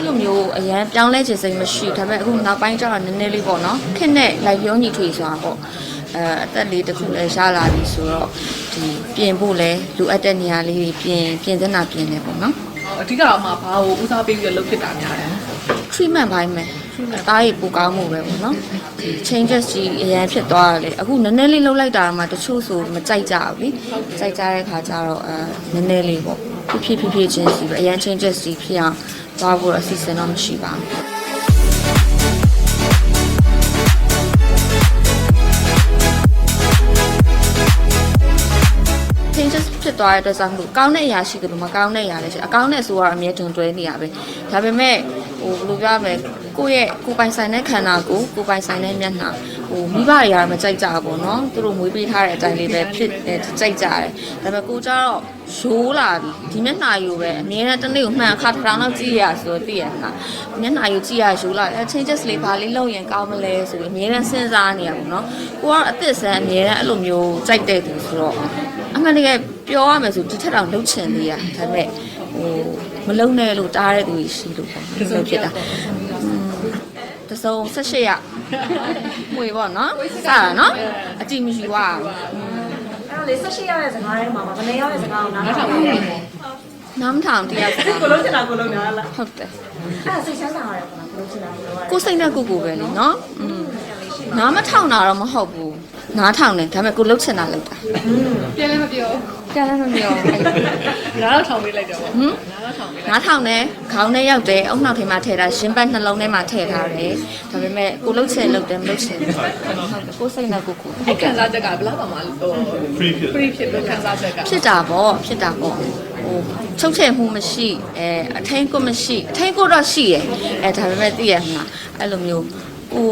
အဲ့လိုမျိုးအရန်ပြောင်းလဲခြင်းစိတ်မရှိဒါပေမဲ့အခုနောက်ပိုင်းကျတော့နည်းနည်းလေးပေါ့နော်ခက်နဲ့လိုက်ပြောညီထွေဆိုတာပေါ့အဲအသက်လေးတစ်ခုလည်းရလာပြီဆိုတော့ဒီပြင်ဖို့လဲလိုအပ်တဲ့နေရာလေးတွေပြင်ပြင်သင့်တာပြင်နေပေါ့နော်အဓိကတော့မှဘာကိုဦးစားပေးပြီးတော့လုပ်ဖြစ်တာများတယ် treatment ဘိုင်းမယ်တားရေပူကောင်းမှုပဲပေါ့နော်ဒီ changes ကြီးအရင်ဖြစ်သွားတယ်လေအခုနည်းနည်းလေးလှုပ်လိုက်တာမှတချို့ဆိုမကြိုက်ကြဘူးလေကြိုက်ကြတဲ့ခါကျတော့အဲနည်းနည်းလေးပေါ့ဖြစ်ဖြစ်ဖြစ်ဖြစ်ချင်းစီပဲအရင် changes ကြီးဖြစ်အောင် သွားဖို့အစီအစဉ်တော့မရှိပါဘူး changes ဖြစ်သွားတဲ့အတွက်ကြောင့်မလို့ကောင်းတဲ့အရာရှိတယ်လို့မကောင်းတဲ့အရာလည်းရှိအကောင်းတဲ့ဆိုတော့အမြဲတွင်တွဲနေရပဲဒါပေမဲ့ဟိုဘယ်လိုပြောရမလဲကိုယ့်ရဲ့ကိုယ်ပိုင်ဆိုင်တဲ့ခန္ဓာကိုယ်ကိုယ်ပိုင်ဆိုင်တဲ့မျက်နှာ ဟိုမိဘတွေကတော့မကြိုက်ကြဘူးပေါ့နော်သူတို့မွေးပေးထားတဲ့အတိုင်းလေးပဲဖြစ်တယ်ကြိုက်ကြတယ်ဒါပေမဲ့ကိုကျတော့ရိုးလာပြီဒီမျက်နှာယူပဲအမြဲတမ်းတစ်နေ့ကိုမှန်အခါတစ်ထောင်လောက်ကြည့်ရဆိုတော့သိရမှာမျက်နှာယူကြည့်ရရိုးလာအဲ changes လေးဘာလေးလုပ်ရင်ကောင်းမလဲဆိုပြီးအမြဲတမ်းစဉ်းစားနေရပါတော့ကိုကတော့အသစ်ဆန်းအမြဲတမ်းအဲ့လိုမျိုးကြိုက်တဲ့သူဆိုတော့အမှန်တကယ်ပြောရမယ်ဆိုဒီထက်တောင်လှုပ်ချင်သေးရဒါပေမဲ့ဟိုမလုံနဲ့လို့တားတဲ့သူကြီးရှိလို့ပေါ့ဒီလိုဖြစ်တာอืม တစုံ18ရငွေပေါ့နော်စတာနော်အကြည့်မရှိွားအဲ့တော့လေဆက်ရှိရတဲ့စကားထဲမှာဗနေရတဲ့စကားကိုနားထောင်ဟုတ်ရကဲ့တယ်နားမထောင်တရားစကားကိုလုံးချင်တာကိုလုံးနားလားဟုတ်တယ်အဲ့ဒါစိတ်ချမ်းသာရတယ်ပေါ့နော်ကိုလုံးချင်တာကိုလုံးရတယ်ကိုယ်စိတ်နဲ့ကိုယ်ကိုယ်ပဲလေနော်อืมနားမထောင်တာတော့မဟုတ်ဘူးနားထောင်တယ်ဒါပေမဲ့ကိုယ်လှုပ်ချင်တာလှုပ်တာပြန်လည်းမပြော ကြားလည်းမပြောအဲ့ငါတော့ထောင်ပေးလိုက်တယ်ပေါ့ဟမ်ငါတော့ထောင်ပေးလိုက်နားထောင်တယ်ခေါင်းထဲရောက်တယ်အုံနောက်ထဲမှာထည့်တာရှင်ပတ်နှလုံးထဲမှာထည့်ထားတယ်ဒါပေမဲ့ကိုလှုပ်ချင်လှုပ်တယ်မလှုပ်ချင်ဘူးဟုတ်တယ်ကိုယ်စိတ်နဲ့ကိုယ်ကိုယ်အဲ့ခံစားချက်ကဘယ်လောက်ပါမှဟို free ဖြစ် free ဖြစ်လို့ခံစားချက်ကဖြစ်တာပေါ့ဖြစ်တာပေါ့ဟိုချုပ်ချယ်မှုမရှိအဲအထင်းကိုမရှိအထင်းကိုတော့ရှိရယ်အဲဒါပေမဲ့သိရမှာအဲ့လိုမျိုးကို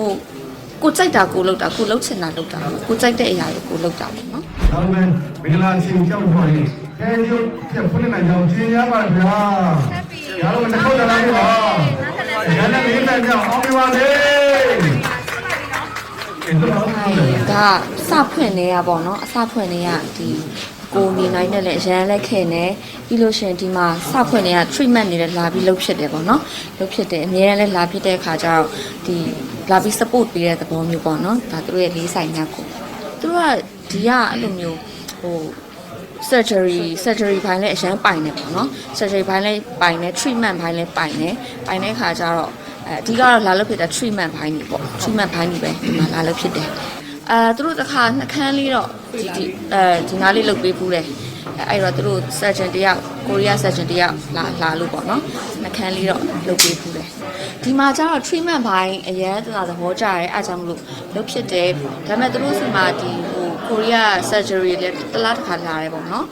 ကိုကြိုက်တာကိုလှုပ်တာကိုလှုပ်ချင်တာလှုပ်တာကိုကြိုက်တဲ့အရာကိုကိုလှုပ်တာပေါ့နော် ဒါပေမဲ့မင်္ဂလာချင်းကြောက်ခေါ်ရင်အဲရုပ်ချက်ဖွင့်နိုင်ကြောင်းရှင်းရပါဗျာ။ဒါတော့တစ်ခေါက်တလားပြီပါ။ရန်တဲ့မင်းတဲ့ကြောင့်အောင်ပြပါလေ။ဒီတော့ဟုတ်တယ်ဒါစဖွင့်နေရပေါ့နော်အစဖွင့်နေရဒီကိုနေနိုင်တဲ့လေအရန်လက်ခဲနေပြီးလို့ရှရင်ဒီမှာစဖွင့်နေရ treatment နေတဲ့လာပြီးလုပ်ဖြစ်တယ်ပေါ့နော်လုပ်ဖြစ်တယ်အများနဲ့လည်းလာဖြစ်တဲ့အခါကျတော့ဒီလာပြီး support ပေးတဲ့သဘောမျိုးပေါ့နော်ဒါသူတို့ရဲ့လေးဆိုင်ညကို သူတို့ကဒီကအဲ့လိုမျိုးဟို surgery surgery ဘိုင်းလည်းအရန်ပိုင်နေပေါ့နော် surgery ဘိုင်းလည်းပိုင်နေ treatment ဘိုင်းလည်းပိုင်နေပိုင်တဲ့အခါကျတော့အဲအဓိကတော့လာလို့ဖြစ်တဲ့ treatment ဘိုင်းနေပေါ့ treatment ဘိုင်းနေပဲဒီမှာလာလို့ဖြစ်တယ်အဲသူတို့တစ်ခါနှခမ်းလေးတော့ဒီဒီအဲဒီနားလေးလုတ်ပေးဘူးတယ် အဲအဲ့တော့သူတို့ surgeon တယောက်ကိုရီးယား surgeon တယောက်လာလာလို့ပေါ့နော်နှခမ်းလေးတော့လုတ်ပေးဘူးတယ်ဒီမှာကျတော့ treatment ဘိုင်းအရန်တလာသဘောကျတယ်အားကြောင့်မလို့လုတ်ဖြစ်တယ်ဒါပေမဲ့သူတို့စီမှာဒီဟိုကိုရီးယား surgery လည်းတစ်လားတစ်ခါလာတယ်ပေါ့နော်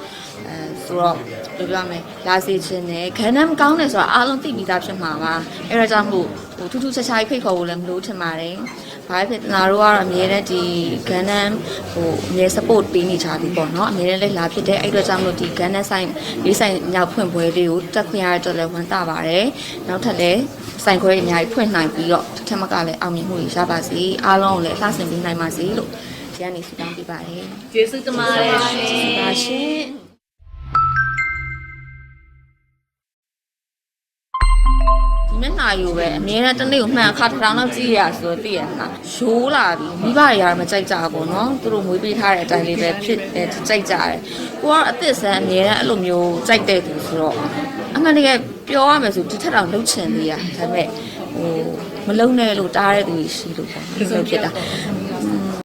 အဲဆိုတော့ဘယ်လိုပြောမလဲလာစီခြင်းနဲ့ခန္ဓာမကောင်းတယ်ဆိုတာအားလုံးသိပြီးသားဖြစ်မှာပါအဲဒါကြောင့်မို့ဟိုထူးထူးခြားခြားဖိတ်ခေါ်ဖို့လည်းမလို့ထင်ပါတယ် ဘာဖြစ်တနာတို့ကတော့အမြဲတမ်းဒီဂန်နမ်ဟိုအမြဲ support ပေးနေကြပြီပေါ့နော်အမြဲတမ်းလည်းလာဖြစ်တဲ့အဲ့အတွက်ကြောင့်မလို့ဒီဂန်နမ်ဆိုင်လေးဆိုင်ညောက်ဖွင့်ပွဲလေးကိုတက်ခွင့်ရတဲ့အတွက်လည်းဝမ်းသာပါတယ်နောက်ထပ်လည်းဆိုင်ခွဲအများကြီးဖွင့်နိုင်ပြီးတော့တစ်ထက်မကလည်းအောင်မြင်မှုတွေရပါစေအားလုံးကိုလည်းအလှဆင်ပေးနိုင်ပါစေလို့ဒီကနေဆုတောင်းပေးပါတယ်ကျေးဇူးတင်ပါတယ်ရှင် မျက်နှာယူပဲအမြဲတမ်းတစ်နေ့ကိုမှန်အခါတစ်ထောင်လောက်ကြည့်ရဆိုတော့သိရမှာရိုးလာပြီမိဘတွေကတော့မကြိုက်ကြဘူးပေါ့နော်သူတို့မွေးပေးထားတဲ့အတိုင်းလေးပဲဖြစ်တယ်ကြိုက်ကြတယ်ကိုကတော့အသစ်ဆန်းအမြဲတမ်းအဲ့လိုမျိုးကြိုက်တဲ့သူဆိုတော့အမှန်တကယ်ပြောရမယ်ဆိုဒီထက်တောင်လှုပ်ချင်သေးရဒါပေမဲ့ဟိုမလုံနဲ့လို့တားတဲ့သူကြီးရှိလို့ပေါ့ဒီလိုဖြစ်တာ